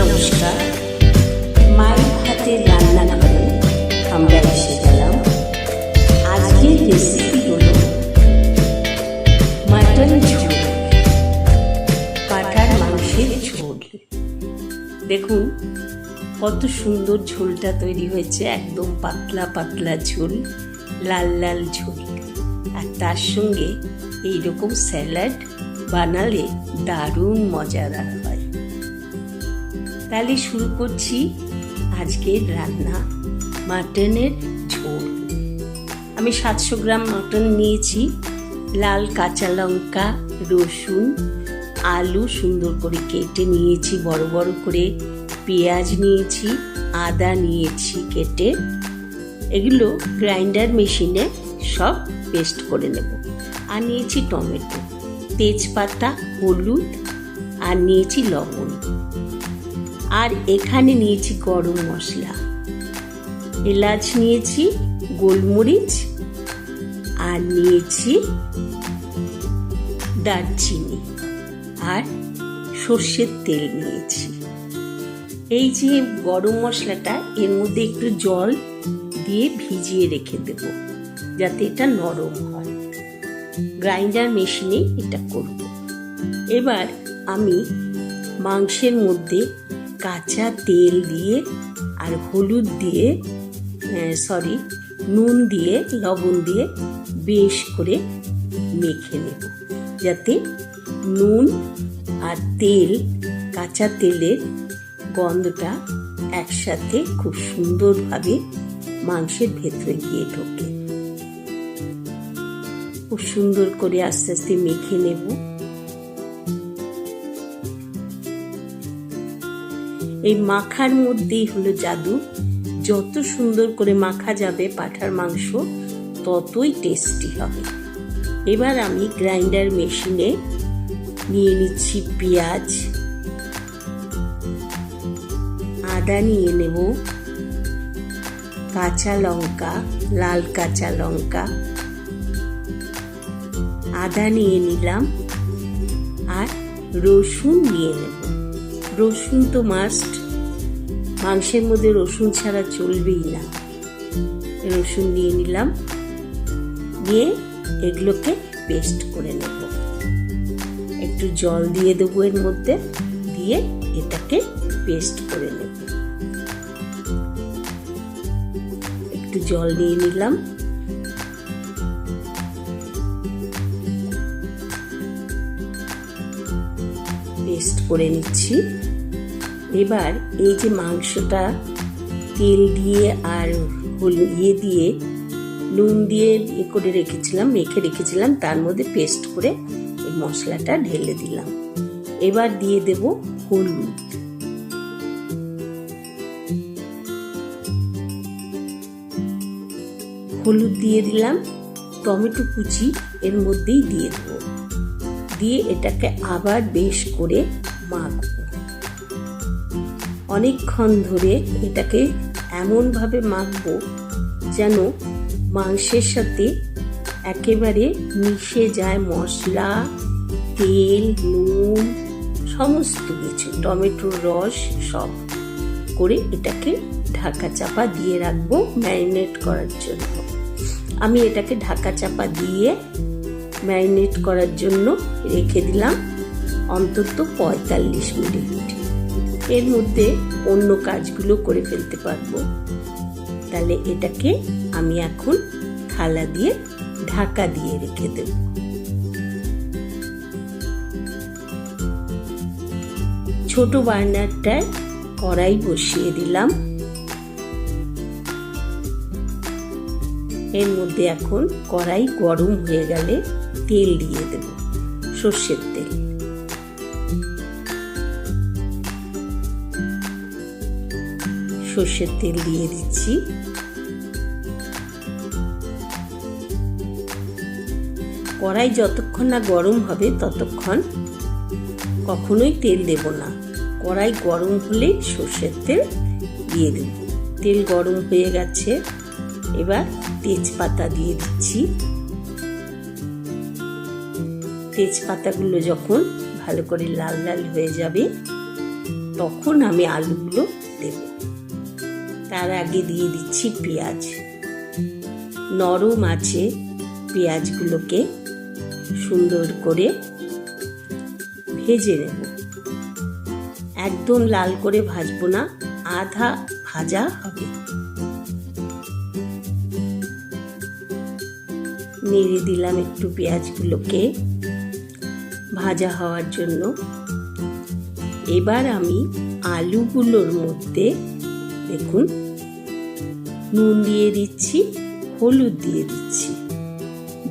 নমস্কার। মায়ের হাতের রান্নাঘরে আমরা এসে গেলাম। আজকের রেসিপি হলো মাটন ঝোল পাঠার মাংসের ঝোল। দেখুন, কত সুন্দর ঝোলটা তৈরি হয়েছে, একদম পাতলা পাতলা ঝোল, লাল লাল ঝোল। আর তার সঙ্গে এইরকম স্যালাড বানালে দারুণ মজাদার। তাহলে শুরু করছি আজকের রান্না মাটনের ঝোল। আমি সাতশো গ্রাম মাটন নিয়েছি, লাল কাঁচা লঙ্কা, রসুন, আলু সুন্দর করে কেটে নিয়েছি, বড় বড় করে পেঁয়াজ নিয়েছি, আদা নিয়েছি কেটে। এগুলো গ্রাইন্ডার মেশিনে সব পেস্ট করে নেব। আর নিয়েছি টমেটো, তেজপাতা, হলুদ, আর নিয়েছি লবণ। আর এখানে নিয়েছি গরম মশলা। এলাচ নিয়েছি, গোলমরিচ, আর নিয়েছি দারচিনি, আর সর্ষের তেল নিয়েছি। এই যে গরম মশলাটা, এর মধ্যে একটু জল দিয়ে ভিজিয়ে রেখে দেব, যাতে এটা নরম হয়। গ্রাইন্ডার মেশিনে এটা করব। এবার আমি মাংসের মধ্যে কাঁচা তেল দিয়ে আর হলুদ দিয়ে সরি নুন দিয়ে, লবণ দিয়ে বেশ করে মেখে নেব। যাতে নুন আর তেল, কাঁচা তেলের গন্ধটা একসাথে খুব সুন্দরভাবে মাংসের ভেতরে গিয়ে ঢোকে। খুব সুন্দর করে আস্তে আস্তে মেখে নেব। এই মাখার মধ্যেই হলো জাদু। যত সুন্দর করে মাখা যাবে পাঠার মাংস, ততই টেস্টি হবে। এবার আমি গ্রাইন্ডার মেশিনে নিয়ে নিচ্ছি পেঁয়াজ। আদা নিয়ে নেব। কাঁচা লঙ্কা, লাল কাঁচা লঙ্কা। আদা নিয়ে নিলাম। আর রসুন নিয়ে নেব। রসুন তো মাস্ট মাংসের মধ্যে রসুন ছাড়া চলবেই না। রসুন নিয়ে নিলাম। নিয়ে এগুলোকে পেস্ট করে নেব। একটু জল দিয়ে দেবো এর মধ্যে। দিয়ে এটাকে পেস্ট করে নেব। একটু জল নিয়ে নিলাম। করে নিচ্ছি। এবার এই যে মাংসটা তেল দিয়ে আর ইয়ে দিয়ে নুন দিয়ে এ করে রেখেছিলাম, মেখে রেখেছিলাম, তার মধ্যে পেস্ট করে এই মশলাটা ঢেলে দিলাম। এবার দিয়ে দেব হলুদ। হলুদ দিয়ে দিলাম, টমেটো কুচি এর মধ্যেই দিয়ে দেবো। দিয়ে এটাকে আবার বেশ করে মাখবো অনেকক্ষণ ধরে এটাকে এমনভাবে মাখবো যেন মাংসের সাথে একেবারে মিশে যায় মশলা, তেল, নুন, সমস্ত কিছু, টমেটোর রস সব করে এটাকে ঢাকা চাপা দিয়ে রাখব ম্যারিনেট করার জন্য। আমি এটাকে ঢাকা চাপা দিয়ে ম্যারিনেট করার জন্য রেখে দিলাম অন্তত পঁয়তাল্লিশ মিনিট। এর মধ্যে অন্য কাজগুলো করে ফেলতে পারব। তাহলে এটাকে আমি এখন থালা দিয়ে ঢাকা দিয়ে রেখে দেব। ছোট বার্নারটায় কড়াই বসিয়ে দিলাম। এর মধ্যে এখন কড়াই গরম হয়ে গেলে তেল দিয়ে দেব। সর্ষের তেল। সর্ষের তেল দিয়ে দিচ্ছি। কড়াই যতক্ষণ না গরম হবে ততক্ষণ কখনোই তেল দেব না। কড়াই গরম হলেই সর্ষের তেল দিয়ে দেব। তেল গরম হয়ে গেছে, এবার তেজপাতা দিয়ে দিচ্ছি। তেজপাতাগুলো যখন ভালো করে লাল লাল হয়ে যাবে, তখন আমি আলুগুলো দেব। তার আগে দিয়ে দিচ্ছি পেঁয়াজ। নরম আছে পেঁয়াজগুলোকে সুন্দর করে ভেজে নেব। একদম লাল করে ভাজবো না, আধা ভাজা হবে। নেড়ে দিলাম একটু পেঁয়াজগুলোকে ভাজা হওয়ার জন্য। এবার আমি আলুগুলোর মধ্যে দেখুন নুন দিয়ে দিচ্ছি, হলুদ দিয়ে দিচ্ছি।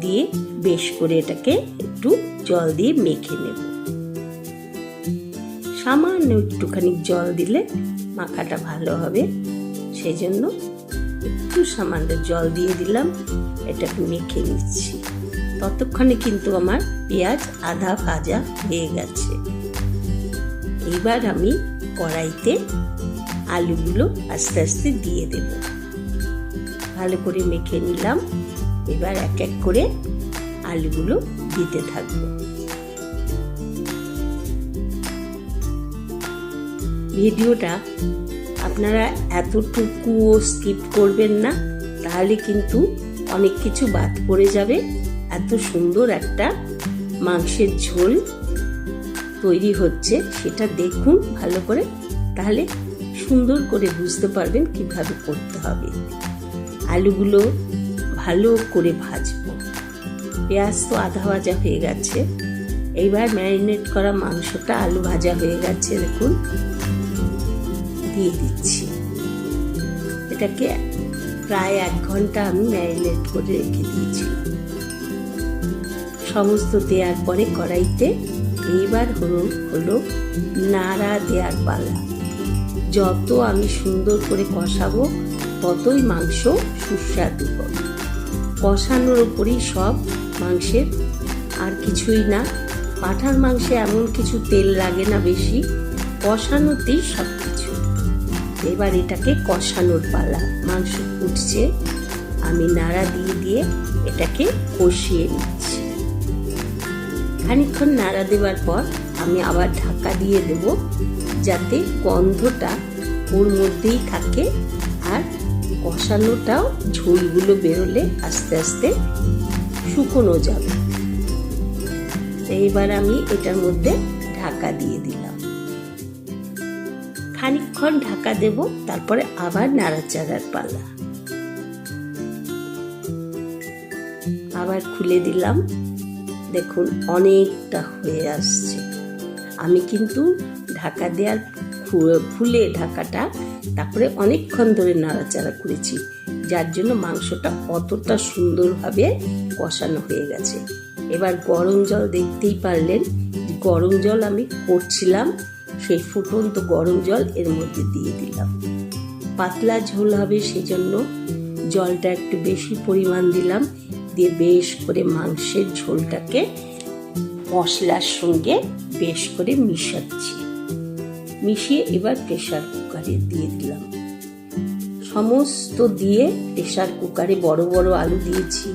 দিয়ে বেশ করে এটাকে একটু জল দিয়ে মেখে নেব। সামান্য একটুখানি জল দিলে মাখাটা ভালো হবে। সেই জন্য একটু সামান্য জল দিয়ে দিলাম, এটাকে মেখে নিচ্ছি। ততক্ষণে কিন্তু আমার পেঁয়াজ আধা ভাজা হয়ে গেছে। এবার আমি কড়াইতে আলুগুলো আস্তে আস্তে দিয়ে দেব। ভালো করে মেখে নিলাম। এবার এক এক করে আলুগুলো দিতে থাকব। ভিডিওটা আপনারা এতটুকুও স্কিপ করবেন না, তাহলে কিন্তু অনেক কিছু বাদ পড়ে যাবে। এত সুন্দর একটা মাংসের ঝোল তৈরি হচ্ছে, সেটা দেখুন ভালো করে, তাহলে সুন্দর করে বুঝতে পারবেন কীভাবে করতে হবে। আলুগুলো ভালো করে ভাজবো। পেঁয়াজ তো আধা ভাজা হয়ে গেছে। এইবার ম্যারিনেট করা মাংসটা আলু ভাজা হয়ে গেছে, দেখুন। দিয়ে দিচ্ছি। এটাকে প্রায় এক ঘণ্টা আমি ম্যারিনেট করে রেখে দিয়েছি। সমস্ত দেওয়ার পরে কড়াইতে এইবার হলো হলো নাড়া দেওয়ার পালা। যত আমি সুন্দর করে কষাবো ততই মাংস সুস্বাদু হবে। কষানোর ওপরেই সব মাংসের আর কিছুই না। পাঠার মাংসে এমন কিছু তেল লাগে না বেশি, কষানোতেই সব কিছু এবার এটাকে কষানোর পালা। মাংস ফুটছে, আমি নাড়া দিয়ে দিয়ে এটাকে কষিয়ে নিচ্ছি। খানিক্ষণ নাড়া দেওয়ার পর আমি আবার ঢাকা দিয়ে দেব, যাতে গন্ধটা ওর মধ্যেই থাকে আর কষানোটাও ঝোলগুলো বেরোলে আস্তে আস্তে শুকনো যাবে। এইবার আমি এটার মধ্যে ঢাকা দিয়ে দিলাম। খানিক্ষণ ঢাকা দেব, তারপরে আবার নাড়াচাড়ার পালা। আবার খুলে দিলাম। দেখুন, অনেকটা হয়ে আসছে। আমি কিন্তু ঢাকা দেওয়ার ফুলে ঢাকাটা তারপরে অনেকক্ষণ ধরে নাড়াচাড়া করেছি, যার জন্য মাংসটা অতটা সুন্দরভাবে কষানো হয়ে গেছে। এবার গরম জল দেখতেই পারলেন, গরম জল আমি করছিলাম, সেই ফুটন্ত গরম জল এর মধ্যে দিয়ে দিলাম। পাতলা ঝোল হবে সেজন্য জলটা একটু বেশি পরিমাণ দিলাম, দিয়ে বেশ করে মাংসের ঝোলটাকে মশলার সঙ্গে বেশ করে মিশাচ্ছি। মিশিয়ে এবার প্রেশার কুকারে দিয়ে দিলাম। সমস্ত দিয়ে প্রেশার কুকারে বড় বড় আলু দিয়েছি,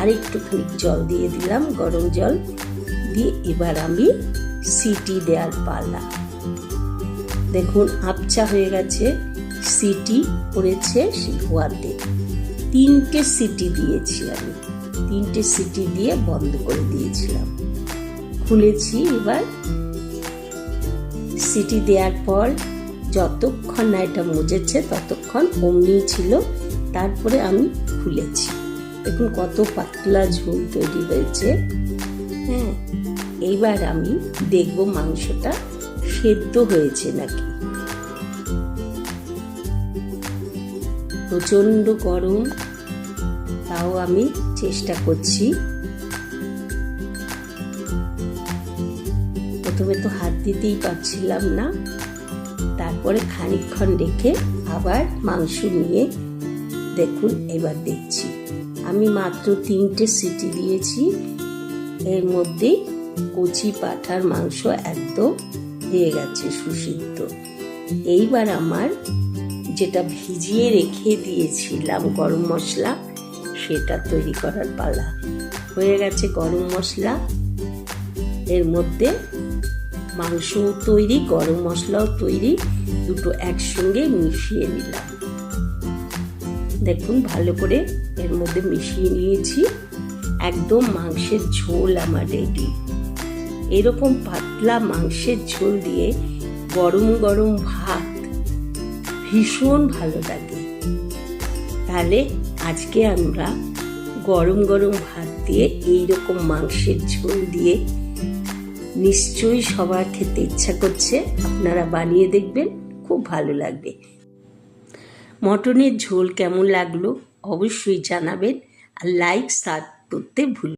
আর একটুখানি জল দিয়ে দিলাম, গরম জল। দিয়ে এবার আমি সিটি দেওয়ার পালা দেখুন আপচা হয়ে গেছে, সিটি পড়েছে ধোয়াতে তিনটে সিটি দিয়েছি আমি, তিনটে সিটি দিয়ে বন্ধ করে দিয়েছিলাম। খুলেছি এবার সিটি দেওয়ার পর যতক্ষণ না এটা মজেছে ততক্ষণ অমনি ছিল, তারপরে আমি খুলেছি। দেখুন কত পাতলা ঝোল তৈরি হয়েছে। হ্যাঁ এইবার আমি দেখব মাংসটা সেদ্ধ হয়েছে নাকি। প্রচণ্ড গরম, তাও আমি চেষ্টা করছি প্রথমে তো হাত দিতেই পারছিলাম না। তারপরে খানিকক্ষণ রেখে আবার মাংস নিয়ে দেখুন, এবার দেখছি। আমি মাত্র তিনটে সিটি দিয়েছি। এর মধ্যে কচি পাঠার মাংস একদম হয়ে গেছে সুসিদ্ধ। এইবার আমার যেটা ভিজিয়ে রেখে দিয়েছিলাম গরম মশলা, সেটা তৈরি করার পালা। হয়ে গেছে গরম মশলা। এর মধ্যে মাংসও তৈরি, গরম মশলাও তৈরি, দুটো একসঙ্গে মিশিয়ে নিলাম। দেখুন, ভালো করে এর মধ্যে মিশিয়ে নিয়েছি। একদম মাংসের ঝোল আমার রেডি এরকম পাতলা মাংসের ঝোল দিয়ে গরম গরম ভাত ভীষণ ভালো লাগে। তাহলে আজকে আমরা গরম গরম ভাত দিয়ে এইরকম মাংসের ঝোল দিয়ে নিশ্চয়ই সবার খেতে ইচ্ছা করছে। আপনারা বানিয়ে দেখবেন, খুব ভালো লাগবে। মটনের ঝোল কেমন লাগল অবশ্যই জানাবেন আর লাইক সার্ভ করতে ভুল